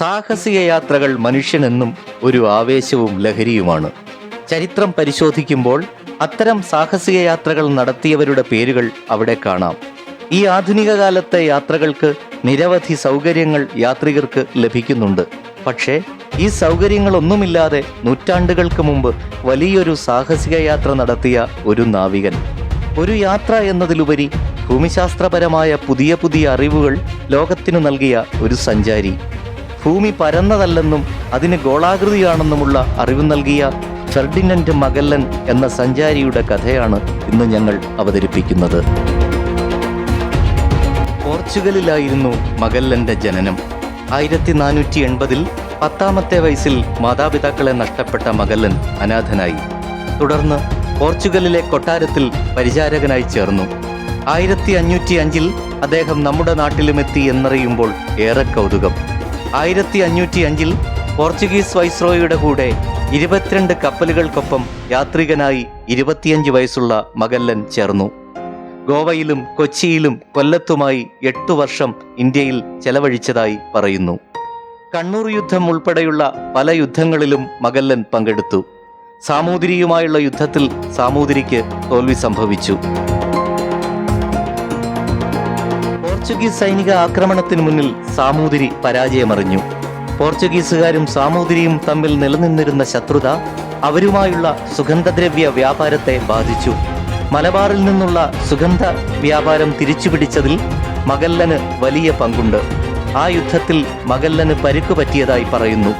സാഹസിക യാത്രകൾ മനുഷ്യനെന്നും ഒരു ആവേശവും ലഹരിയുമാണ്. ചരിത്രം പരിശോധിക്കുമ്പോൾ അത്തരം സാഹസിക യാത്രകൾ നടത്തിയവരുടെ പേരുകൾ അവിടെ കാണാം. ഈ ആധുനിക കാലത്തെ യാത്രകൾക്ക് നിരവധി സൗകര്യങ്ങൾ യാത്രികർക്ക് ലഭിക്കുന്നുണ്ട്. പക്ഷേ ഈ സൗകര്യങ്ങളൊന്നുമില്ലാതെ നൂറ്റാണ്ടുകൾക്ക് മുമ്പ് വലിയൊരു സാഹസിക യാത്ര നടത്തിയ ഒരു നാവികൻ. ഒരു യാത്ര എന്നതിലുപരി ഭൂമിശാസ്ത്രപരമായ പുതിയ പുതിയ അറിവുകൾ ലോകത്തിനു നൽകിയ ഒരു സഞ്ചാരി. ഭൂമി പരന്നതല്ലെന്നും അതിന് ഗോളാകൃതിയാണെന്നുമുള്ള അറിവ് നൽകിയ ഫെർഡിനൻഡ് മകല്ലൻ എന്ന സഞ്ചാരിയുടെ കഥയാണ് ഇന്ന് ഞങ്ങൾ അവതരിപ്പിക്കുന്നത്. പോർച്ചുഗലിലായിരുന്നു മകല്ലന്റെ ജനനം. ആയിരത്തി നാനൂറ്റി എൺപതിൽ പത്താമത്തെ വയസ്സിൽ മാതാപിതാക്കളെ നഷ്ടപ്പെട്ട മകല്ലൻ അനാഥനായി. തുടർന്ന് പോർച്ചുഗലിലെ കൊട്ടാരത്തിൽ പരിചാരകനായി ചേർന്നു. ആയിരത്തി അഞ്ഞൂറ്റി അഞ്ചിൽ അദ്ദേഹം നമ്മുടെ നാട്ടിലുമെത്തി എന്നറിയുമ്പോൾ ഏറെ കൗതുകം. ആയിരത്തി അഞ്ഞൂറ്റി അഞ്ചിൽ പോർച്ചുഗീസ് വൈസ്രോയുടെ കൂടെ ഇരുപത്തിരണ്ട് കപ്പലുകൾക്കൊപ്പം യാത്രികനായി ഇരുപത്തിയഞ്ച് വയസ്സുള്ള മകല്ലൻ ചേർന്നു. ഗോവയിലും കൊച്ചിയിലും കൊല്ലത്തുമായി എട്ടു വർഷം ഇന്ത്യയിൽ ചെലവഴിച്ചതായി പറയുന്നു. കണ്ണൂർ യുദ്ധം ഉൾപ്പെടെയുള്ള പല യുദ്ധങ്ങളിലും മകല്ലൻ പങ്കെടുത്തു. സാമൂതിരിയുമായുള്ള യുദ്ധത്തിൽ സാമൂതിരിക്ക് തോൽവി സംഭവിച്ചു. പോർച്ചുഗീസ് സൈനിക ആക്രമണത്തിന് മുന്നിൽ സാമൂതിരി പരാജയമറിഞ്ഞു. പോർച്ചുഗീസുകാരും സാമൂതിരിയും തമ്മിൽ നിലനിന്നിരുന്ന ശത്രുത അവരുമായുള്ള സുഗന്ധദ്രവ്യ വ്യാപാരത്തെ ബാധിച്ചു. മലബാറിൽ നിന്നുള്ള സുഗന്ധ വ്യാപാരം തിരിച്ചുപിടിച്ചതിൽ മഗല്ലന് വലിയ പങ്കുണ്ട്. ആ യുദ്ധത്തിൽ മഗല്ലന് പരുക്കു പറ്റിയതായി പറയുന്നു.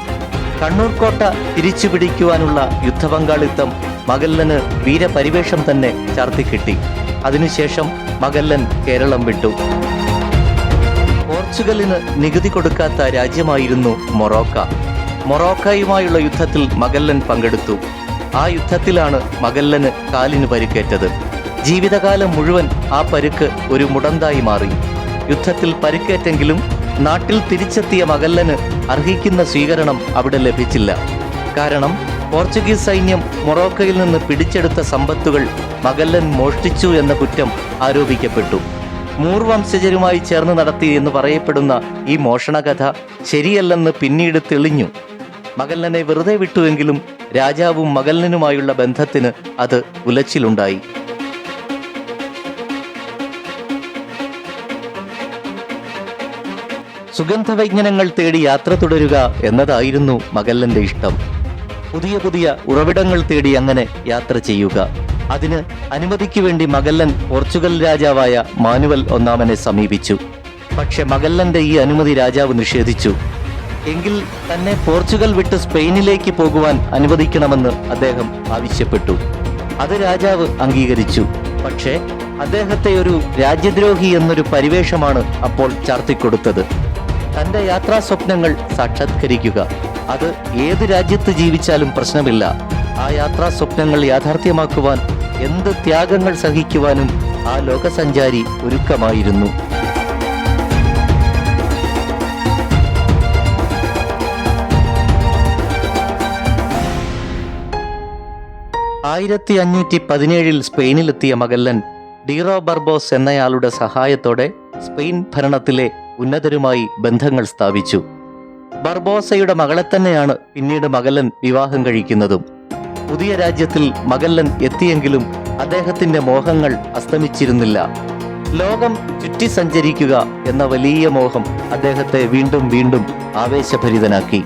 കണ്ണൂർ കോട്ട തിരിച്ചുപിടിക്കുവാനുള്ള യുദ്ധപങ്കാളിത്തം മഗല്ലന് വീരപരിവേഷം തന്നെ ചാർത്തിക്കിട്ടി. അതിനുശേഷം മഗല്ലൻ കേരളം വിട്ടു. പോർച്ചുഗലിന് നികുതി കൊടുക്കാത്ത രാജ്യമായിരുന്നു മൊറോക്ക. മൊറോക്കയുമായുള്ള യുദ്ധത്തിൽ മഗല്ലൻ പങ്കെടുത്തു. ആ യുദ്ധത്തിലാണ് മഗല്ലന് കാലിന് പരുക്കേറ്റത്. ജീവിതകാലം മുഴുവൻ ആ പരുക്ക് ഒരു മുടന്തായി മാറി. യുദ്ധത്തിൽ പരുക്കേറ്റെങ്കിലും നാട്ടിൽ തിരിച്ചെത്തിയ മഗല്ലന് അർഹിക്കുന്ന സ്വീകരണം അവിടെ ലഭിച്ചില്ല. കാരണം പോർച്ചുഗീസ് സൈന്യം മൊറോക്കയിൽ നിന്ന് പിടിച്ചെടുത്ത സമ്പത്തുകൾ മഗല്ലൻ മോഷ്ടിച്ചു എന്ന കുറ്റം ആരോപിക്കപ്പെട്ടു. മൂർ വംശജരുമായി ചേർന്ന് നടത്തി എന്ന് പറയപ്പെടുന്ന ഈ മോഷണകഥ ശരിയല്ലെന്ന് പിന്നീട് തെളിഞ്ഞു. മഗല്ലനെ വെറുതെ വിട്ടുവെങ്കിലും രാജാവും മകല്ലനുമായുള്ള ബന്ധത്തിന് അത് ഉലച്ചിലുണ്ടായി. സുഗന്ധവൈജ്ഞനങ്ങൾ തേടി യാത്ര തുടരുക എന്നതായിരുന്നു മഗല്ലന്റെ ഇഷ്ടം. പുതിയ പുതിയ ഉറവിടങ്ങൾ തേടി അങ്ങനെ യാത്ര ചെയ്യുക. അതിന് അനുമതിക്ക് വേണ്ടി മഗല്ലൻ പോർച്ചുഗൽ രാജാവായ മാനുവൽ ഒന്നാമനെ സമീപിച്ചു. പക്ഷെ മഗല്ലന്റെ ഈ അനുമതി രാജാവ് നിഷേധിച്ചു. എങ്കിൽ തന്നെ പോർച്ചുഗൽ വിട്ട് സ്പെയിനിലേക്ക് പോകുവാൻ അനുവദിക്കണമെന്ന് അദ്ദേഹം ആവശ്യപ്പെട്ടു. അത് രാജാവ് അംഗീകരിച്ചു. പക്ഷേ അദ്ദേഹത്തെ ഒരു രാജ്യദ്രോഹി എന്നൊരു പരിവേഷമാണ് അപ്പോൾ ചാർത്തിക്കൊടുത്തത്. തന്റെ യാത്രാ സ്വപ്നങ്ങൾ സാക്ഷാത്കരിക്കുക. അത് ഏത് രാജ്യത്ത് ജീവിച്ചാലും പ്രശ്നമില്ല. ആ യാത്രാ സ്വപ്നങ്ങൾ യാഥാർത്ഥ്യമാക്കുവാൻ എന്ത് ത്യാഗങ്ങൾ സഹിക്കുവാനും ആ ലോകസഞ്ചാരി ഒരുക്കമായിരുന്നു. ആയിരത്തി അഞ്ഞൂറ്റി പതിനേഴിൽ സ്പെയിനിലെത്തിയ മഗല്ലൻ ഡീറോ ബർബോസ് എന്നയാളുടെ സഹായത്തോടെ സ്പെയിൻ ഭരണത്തിലെ ഉന്നതരുമായി ബന്ധങ്ങൾ സ്ഥാപിച്ചു. ബർബോസയുടെ മകളെ തന്നെയാണ് പിന്നീട് മഗല്ലൻ വിവാഹം കഴിക്കുന്നതും. പുതിയ രാജ്യത്തിൽ മകല്ലൻ എത്തിയെങ്കിലും അദ്ദേഹത്തിന്റെ മോഹങ്ങൾ അസ്തമിച്ചിരുന്നില്ല. ലോകം ചുറ്റി സഞ്ചരിക്കുക എന്ന വലിയ മോഹം അദ്ദേഹത്തെ വീണ്ടും വീണ്ടും ആവേശഭരിതനാക്കി.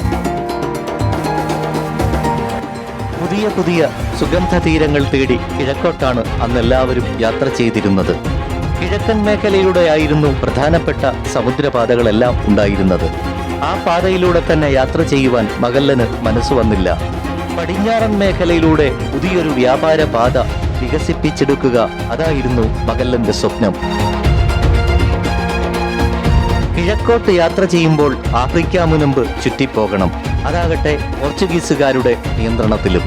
പുതിയ പുതിയ സുഗന്ധ തീരങ്ങൾ തേടി കിഴക്കോട്ടാണ് അന്നെല്ലാവരും യാത്ര ചെയ്തിരുന്നത്. കിഴക്കൻ മേഖലയിലൂടെ ആയിരുന്നു പ്രധാനപ്പെട്ട സമുദ്രപാതകളെല്ലാം ഉണ്ടായിരുന്നത്. ആ പാതയിലൂടെ തന്നെ യാത്ര ചെയ്യുവാൻ മകല്ലന് മനസ്സു വന്നില്ല. പടിഞ്ഞാറൻ മേഖലയിലൂടെ പുതിയൊരു വ്യാപാര പാത വികസിപ്പിച്ചെടുക്കുക അതായിരുന്നു മകല്ലന്റെ സ്വപ്നം. കിഴക്കോട്ട് യാത്ര ചെയ്യുമ്പോൾ ആഫ്രിക്ക മുനമ്പ് ചുറ്റിപ്പോകണം. അതാകട്ടെ പോർച്ചുഗീസുകാരുടെ നിയന്ത്രണത്തിലും.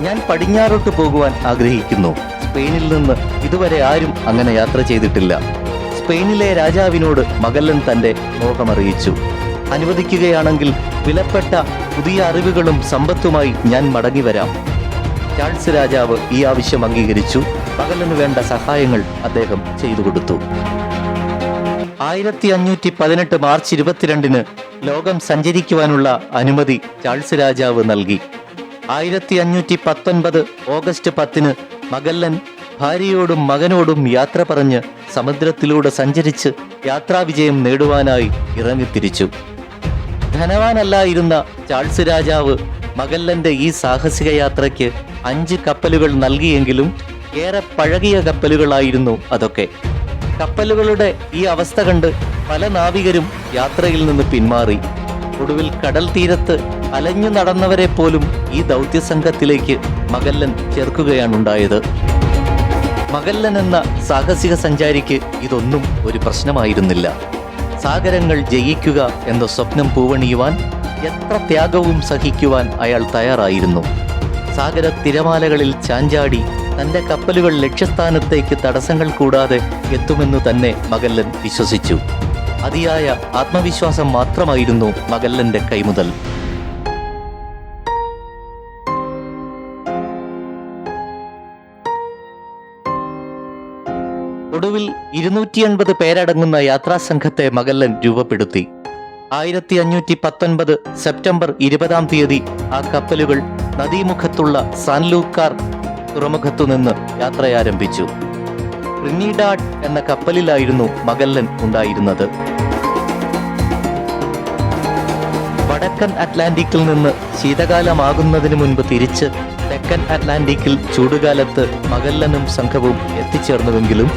ഞാൻ പടിഞ്ഞാറോട്ട് പോകുവാൻ ആഗ്രഹിക്കുന്നു. സ്പെയിനിൽ നിന്ന് ഇതുവരെ ആരും അങ്ങനെ യാത്ര ചെയ്തിട്ടില്ല. സ്പെയിനിലെ രാജാവിനോട് മകല്ലൻ തന്റെ മോഹമറിയിച്ചു. അനുവദിക്കുകയാണെങ്കിൽ വിലപ്പെട്ട പുതിയ അറിവുകളും സമ്പത്തുമായി ഞാൻ മടങ്ങി വരാം ചാൾസ് രാജാവ് ഈ ആവശ്യം അംഗീകരിച്ചു. പകലിനു വേണ്ട സഹായങ്ങൾ അദ്ദേഹം ചെയ്തു കൊടുത്തു. ആയിരത്തി അഞ്ഞൂറ്റി പതിനെട്ട് മാർച്ച് ഇരുപത്തിരണ്ടിന് ലോകം സഞ്ചരിക്കുവാനുള്ള അനുമതി ചാൾസ് രാജാവ് നൽകി. ആയിരത്തി അഞ്ഞൂറ്റി പത്തൊൻപത് ഓഗസ്റ്റ് പത്തിന് മഗല്ലൻ ഭാര്യയോടും മകനോടും യാത്ര പറഞ്ഞ് സമുദ്രത്തിലൂടെ സഞ്ചരിച്ച് യാത്രാവിജയം നേടുവാനായി ഇറങ്ങിത്തിരിച്ചു. ധനവാനല്ലായിരുന്ന ചാൾസ് രാജാവ് മഗല്ലന്റെ ഈ സാഹസിക യാത്രയ്ക്ക് അഞ്ച് കപ്പലുകൾ നൽകിയെങ്കിലും ഏറെ പഴകിയ കപ്പലുകളായിരുന്നു അതൊക്കെ. കപ്പലുകളുടെ ഈ അവസ്ഥ കണ്ട് പല നാവികരും യാത്രയിൽ നിന്ന് പിന്മാറി. ഒടുവിൽ കടൽ തീരത്ത് അലഞ്ഞു നടന്നവരെ പോലും ഈ ദൗത്യസംഘത്തിലേക്ക് മഗല്ലൻ ചേർക്കുകയാണുണ്ടായത്. മഗല്ലൻ എന്ന സാഹസിക സഞ്ചാരിക്ക് ഇതൊന്നും ഒരു പ്രശ്നമായിരുന്നില്ല. സാഗരങ്ങൾ ജയിക്കുക എന്ന സ്വപ്നം പൂവണിയുവാൻ എത്ര ത്യാഗവും സഹിക്കുവാൻ അയാൾ തയ്യാറായിരുന്നു. സാഗര തിരമാലകളിൽ ചാഞ്ചാടി തന്റെ കപ്പലുകൾ ലക്ഷ്യസ്ഥാനത്തേക്ക് തടസ്സങ്ങൾ കൂടാതെ എത്തുമെന്ന് തന്നെ മകല്ലൻ വിശ്വസിച്ചു. അതിയായ ആത്മവിശ്വാസം മാത്രമായിരുന്നു മകല്ലന്റെ കൈമുതൽ. ഒടുവിൽ ഇരുന്നൂറ്റി എൺപത് പേരടങ്ങുന്ന യാത്രാസംഘത്തെ മകല്ലൻ രൂപപ്പെടുത്തി. ആയിരത്തി അഞ്ഞൂറ്റി പത്തൊൻപത് സെപ്റ്റംബർ ഇരുപതാം തീയതി ആ കപ്പലുകൾ നദീമുഖത്തുള്ള സാൻലൂക്കാർ തുറമുഖത്തുനിന്ന് യാത്രയാരംഭിച്ചു. ട്രിനിഡാഡ് എന്ന കപ്പലിലായിരുന്നു മകല്ലൻ ഉണ്ടായിരുന്നത്. വടക്കൻ അറ്റ്ലാന്റിക്കിൽ നിന്ന് ശീതകാലമാകുന്നതിന് മുൻപ് തിരിച്ച് തെക്കൻ അറ്റ്ലാന്റിക്കിൽ ചൂടുകാലത്ത് മകല്ലനും സംഘവും എത്തിച്ചേർന്നുവെങ്കിലും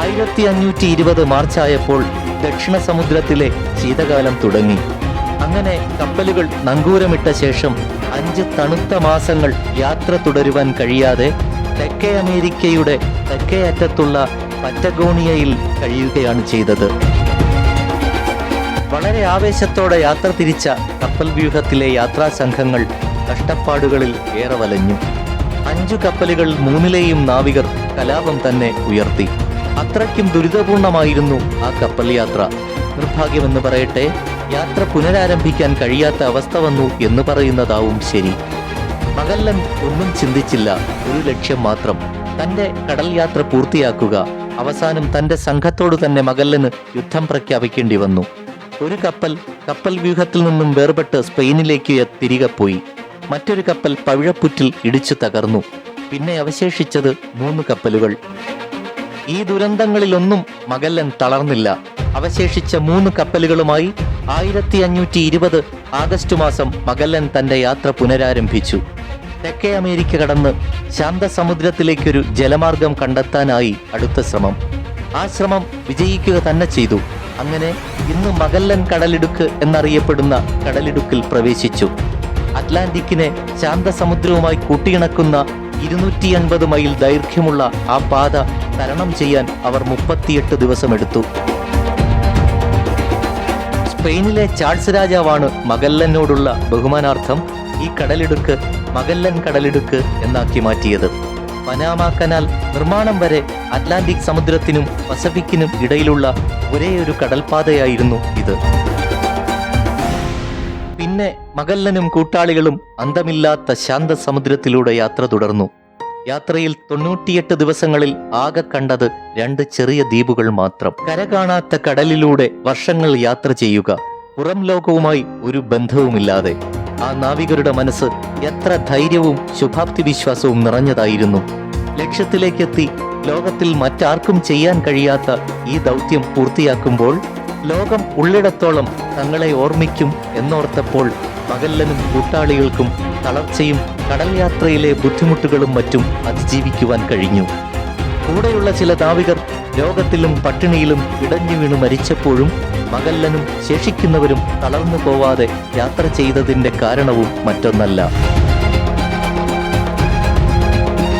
ആയിരത്തി അഞ്ഞൂറ്റി ഇരുപത് മാർച്ച് ആയപ്പോൾ ദക്ഷിണ സമുദ്രത്തിലെ ശീതകാലം തുടങ്ങി. അങ്ങനെ കപ്പലുകൾ നങ്കൂരമിട്ട ശേഷം അഞ്ച് തണുത്ത മാസങ്ങൾ യാത്ര തുടരുവാൻ കഴിയാതെ തെക്കേ അമേരിക്കയുടെ തെക്കേ അറ്റത്തുള്ള പറ്റഗോണിയയിൽ കഴിയുകയാണ് ചെയ്തത്. വളരെ ആവേശത്തോടെ യാത്ര തിരിച്ച കപ്പൽ വ്യൂഹത്തിലെ യാത്രാ സംഘങ്ങൾ കഷ്ടപ്പാടുകളിൽ ഏറെ വലഞ്ഞു. അഞ്ചു കപ്പലുകൾ മൂന്നിലെയും നാവികർ കലാപം തന്നെ ഉയർത്തി. അത്രയ്ക്കും ദുരിതപൂർണമായിരുന്നു ആ കപ്പൽ യാത്ര. നിർഭാഗ്യമെന്ന് പറയട്ടെ യാത്ര പുനരാരംഭിക്കാൻ കഴിയാത്ത അവസ്ഥ വന്നു എന്ന് പറയുന്നതാവും ശരി. മകല്ലൻ ഒന്നും ചിന്തിച്ചില്ല ഒരു ലക്ഷ്യം മാത്രം തന്റെ കടൽ യാത്ര പൂർത്തിയാക്കുക. അവസാനം തന്റെ സംഘത്തോട് തന്നെ മകല്ലന് യുദ്ധം പ്രഖ്യാപിക്കേണ്ടി വന്നു. ഒരു കപ്പൽ കപ്പൽ വ്യൂഹത്തിൽ നിന്നും വേർപെട്ട് സ്പെയിനിലേക്ക് തിരികെ പോയി. മറ്റൊരു കപ്പൽ പവിഴപ്പുറ്റിൽ ഇടിച്ചു തകർന്നു. പിന്നെ അവശേഷിച്ചത് മൂന്ന് കപ്പലുകൾ. ഈ ദുരന്തങ്ങളിലൊന്നും മകല്ലൻ തളർന്നില്ല. അവശേഷിച്ച മൂന്ന് കപ്പലുകളുമായി ആയിരത്തി അഞ്ഞൂറ്റി ഇരുപത് ആഗസ്റ്റ് മാസം മകല്ലൻ തന്റെ യാത്ര പുനരാരംഭിച്ചു. തെക്കേ അമേരിക്ക കടന്ന് ശാന്തസമുദ്രത്തിലേക്കൊരു ജലമാർഗം കണ്ടെത്താനായി അടുത്ത ശ്രമം. ആ ശ്രമം വിജയിക്കുക തന്നെ ചെയ്തു. അങ്ങനെ ഇന്ന് മകല്ലൻ കടലിടുക്ക് എന്നറിയപ്പെടുന്ന കടലിടുക്കിൽ പ്രവേശിച്ചു. അറ്റ്ലാന്റിക്കിനെ ശാന്തസമുദ്രവുമായി കൂട്ടിയിണക്കുന്ന ഇരുന്നൂറ്റി അൻപത് മൈൽ ദൈർഘ്യമുള്ള ആ പാത തരണം ചെയ്യാൻ അവർ മുപ്പത്തിയെട്ട് ദിവസമെടുത്തു. സ്പെയിനിലെ ചാൾസ് രാജാവാണ് മഗല്ലനോടുള്ള ബഹുമാനാർത്ഥം ഈ കടലിടുക്ക് മഗല്ലൻ കടലിടുക്ക് എന്നാക്കി മാറ്റിയത്. പനാമ കനാൽ നിർമ്മാണം വരെ അറ്റ്ലാന്റിക് സമുദ്രത്തിനും പസഫിക്കിനും ഇടയിലുള്ള ഒരേയൊരു കടൽപാതയായിരുന്നു ഇത്. പിന്നെ മഗല്ലനും കൂട്ടാളികളും അന്തമില്ലാത്ത ശാന്തസമുദ്രത്തിലൂടെ യാത്ര തുടർന്നു. യാത്രയിൽ തൊണ്ണൂറ്റിയെട്ട് ദിവസങ്ങളിൽ ആകെ കണ്ടത് രണ്ട് ചെറിയ ദ്വീപുകൾ മാത്രം. കര കാണാത്ത കടലിലൂടെ വർഷങ്ങൾ യാത്ര ചെയ്യുക പുറം ലോകവുമായി ഒരു ബന്ധവുമില്ലാതെ. ആ നാവികരുടെ മനസ്സ് എത്ര ധൈര്യവും ശുഭാപ്തി വിശ്വാസവും നിറഞ്ഞതായിരുന്നു. ലക്ഷ്യത്തിലേക്കെത്തി ലോകത്തിൽ മറ്റാർക്കും ചെയ്യാൻ കഴിയാത്ത ഈ ദൗത്യം പൂർത്തിയാക്കുമ്പോൾ ലോകം ഉള്ളിടത്തോളം തങ്ങളെ ഓർമ്മിക്കും എന്നോർത്തപ്പോൾ മകല്ലനും കൂട്ടാളികൾക്കും തളർച്ചയും കടൽ യാത്രയിലെ ബുദ്ധിമുട്ടുകളും മറ്റും അതിജീവിക്കുവാൻ കഴിഞ്ഞു. കൂടെയുള്ള ചില നാവികർ രോഗത്തിലും പട്ടിണിയിലും ഇടഞ്ഞു വീണു മരിച്ചപ്പോഴും മകല്ലനും ശേഷിക്കുന്നവരും തളർന്നു പോവാതെ യാത്ര ചെയ്തതിന്റെ കാരണവും മറ്റൊന്നല്ല.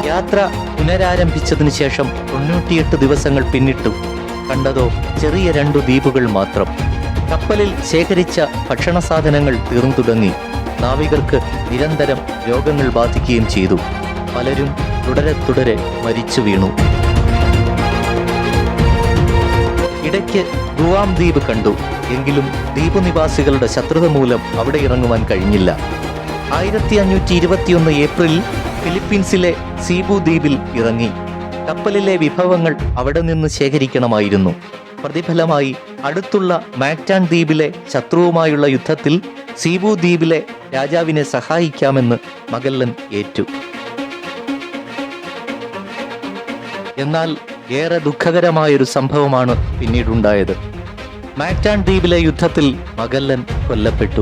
യാത്ര പുനരാരംഭിച്ചതിനു ശേഷം തൊണ്ണൂറ്റിയെട്ട് ദിവസങ്ങൾ പിന്നിട്ടു. കണ്ടതോ ചെറിയ രണ്ടു ദ്വീപുകൾ മാത്രം. കപ്പലിൽ ശേഖരിച്ച ഭക്ഷണ സാധനങ്ങൾ തീർന്നു തുടങ്ങി നാവികർക്ക് നിരന്തരം രോഗങ്ങൾ ബാധിക്കുകയും ചെയ്തു. പലരും തുടരെ തുടരെ മരിച്ചു വീണു. ഇടയ്ക്ക് ഗുവാം ദ്വീപ് കണ്ടു. എങ്കിലും ദ്വീപ് നിവാസികളുടെ ശത്രുത മൂലം അവിടെ ഇറങ്ങുവാൻ കഴിഞ്ഞില്ല. ആയിരത്തി അഞ്ഞൂറ്റി ഇരുപത്തിയൊന്ന് ഏപ്രിലിൽ ഫിലിപ്പീൻസിലെ സീബു ദ്വീപിൽ ഇറങ്ങി. കപ്പലിലെ വിഭവങ്ങൾ അവിടെ നിന്ന് ശേഖരിക്കണമായിരുന്നു. പ്രതിഫലമായി അടുത്തുള്ള മാക്ടാൻ ദ്വീപിലെ ശത്രുവുമായുള്ള യുദ്ധത്തിൽ സീബു ദ്വീപിലെ രാജാവിനെ സഹായിക്കാമെന്ന് മകല്ലൻ ഏറ്റു. എന്നാൽ ഏറെ ദുഃഖകരമായൊരു സംഭവമാണ് പിന്നീടുണ്ടായത്. മാറ്റാൻ ദ്വീപിലെ യുദ്ധത്തിൽ മകല്ലൻ കൊല്ലപ്പെട്ടു.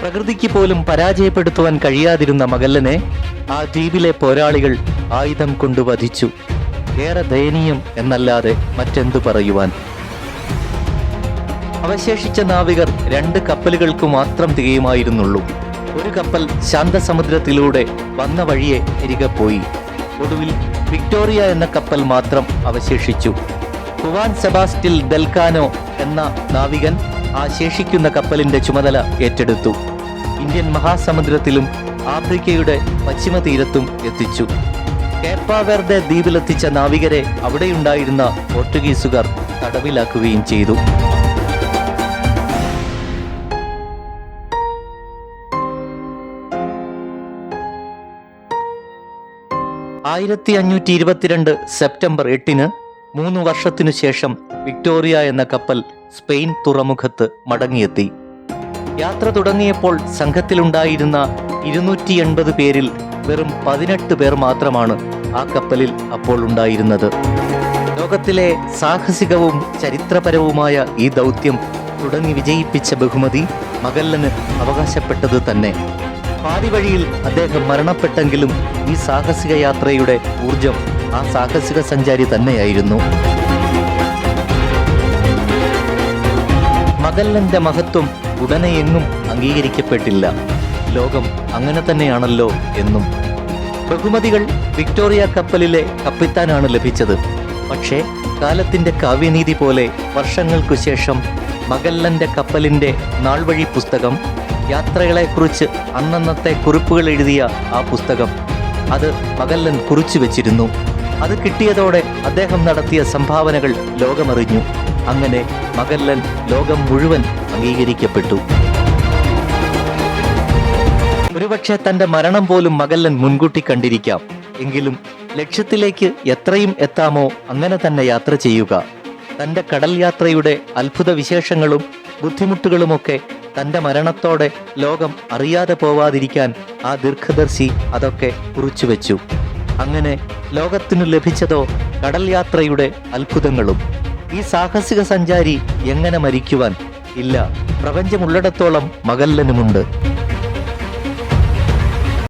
പ്രകൃതിക്ക് പോലും പരാജയപ്പെടുത്തുവാൻ കഴിയാതിരുന്ന മകല്ലനെ ആ ദ്വീപിലെ പോരാളികൾ ആയുധം കൊണ്ട് വധിച്ചു. ഏറെ ദയനീയം എന്നല്ലാതെ മറ്റെന്തു പറയുവാൻ. അവശേഷിച്ച നാവികർ രണ്ട് കപ്പലുകൾക്ക് മാത്രം തികയുമായിരുന്നുള്ളൂ. ഒരു കപ്പൽ ശാന്തസമുദ്രത്തിലൂടെ വന്ന വഴിയെ തിരികെ പോയി. ഒടുവിൽ വിക്ടോറിയ എന്ന കപ്പൽ മാത്രം അവശേഷിച്ചു. ഹുവാൻ സെബാസ്റ്റിൽ ഡെൽക്കാനോ എന്ന നാവികൻ ആ ശേഷിക്കുന്ന കപ്പലിന്റെ ചുമതല ഏറ്റെടുത്തു. ഇന്ത്യൻ മഹാസമുദ്രത്തിലും ആഫ്രിക്കയുടെ പശ്ചിമ തീരത്തും എത്തിച്ചു. കേപ്പാവെർദെ ദ്വീപിലെത്തിച്ച നാവികരെ അവിടെയുണ്ടായിരുന്ന പോർട്ടുഗീസുകാർ തടവിലാക്കുകയും ചെയ്തു. ആയിരത്തി അഞ്ഞൂറ്റി ഇരുപത്തിരണ്ട് സെപ്റ്റംബർ എട്ടിന് മൂന്ന് വർഷത്തിനു ശേഷം വിക്ടോറിയ എന്ന കപ്പൽ സ്പെയിൻ തുറമുഖത്ത് മടങ്ങിയെത്തി. യാത്ര തുടങ്ങിയപ്പോൾ സംഘത്തിലുണ്ടായിരുന്ന ഇരുന്നൂറ്റി എൺപത് പേരിൽ വെറും പതിനെട്ട് പേർ മാത്രമാണ് ആ കപ്പലിൽ അപ്പോൾ ഉണ്ടായിരുന്നത്. ലോകത്തിലെ സാഹസികവും ചരിത്രപരവുമായ ഈ ദൗത്യം തുടങ്ങി വിജയിപ്പിച്ച ബഹുമതി മകല്ലന് അവകാശപ്പെട്ടത് തന്നെ. പാതി വഴിയിൽ അദ്ദേഹം മരണപ്പെട്ടെങ്കിലും ഈ സാഹസിക യാത്രയുടെ ഊർജം ആ സാഹസിക സഞ്ചാരി തന്നെയായിരുന്നു. മകല്ലന്റെ മഹത്വം ഉടനെ എങ്ങും അംഗീകരിക്കപ്പെട്ടില്ല. ലോകം അങ്ങനെ തന്നെയാണല്ലോ എന്നും. ബഹുമതികൾ വിക്ടോറിയ കപ്പലിലെ കപ്പിത്താനാണ് ലഭിച്ചത്. പക്ഷേ കാലത്തിന്റെ കാവ്യനീതി പോലെ വർഷങ്ങൾക്കു ശേഷം മകല്ലന്റെ കപ്പലിന്റെ നാൾവഴി പുസ്തകം യാത്രകളെക്കുറിച്ച് അന്നന്നത്തെ കുറിപ്പുകൾ എഴുതിയ ആ പുസ്തകം അത് മഗല്ലൻ കുറിച്ചു വെച്ചിരുന്നു. അത് കിട്ടിയതോടെ അദ്ദേഹം നടത്തിയ സംഭാവനകൾ ലോകമറിഞ്ഞു. അങ്ങനെ മകല്ലൻ ലോകം മുഴുവൻ അംഗീകരിക്കപ്പെട്ടു. ഒരുപക്ഷെ തന്റെ മരണം പോലും മകല്ലൻ മുൻകൂട്ടി കണ്ടിരിക്കാം. എങ്കിലും ലക്ഷ്യത്തിലേക്ക് എത്രയും എത്താമോ അങ്ങനെ തന്നെ യാത്ര ചെയ്യുക. തന്റെ കടൽ യാത്രയുടെ അത്ഭുത വിശേഷങ്ങളും ബുദ്ധിമുട്ടുകളുമൊക്കെ തന്റെ മരണത്തോടെ ലോകം അറിയാതെ പോവാതിരിക്കാൻ ആ ദീർഘദർശി അതൊക്കെ കുറിച്ചു വെച്ചു. അങ്ങനെ ലോകത്തിനു ലഭിച്ചതോ കടൽ യാത്രയുടെ അത്ഭുതങ്ങളും. ഈ സാഹസിക സഞ്ചാരി എങ്ങനെ മരിക്കുവാൻ? ഇല്ല. പ്രപഞ്ചമുള്ളിടത്തോളം മകല്ലനുമുണ്ട്.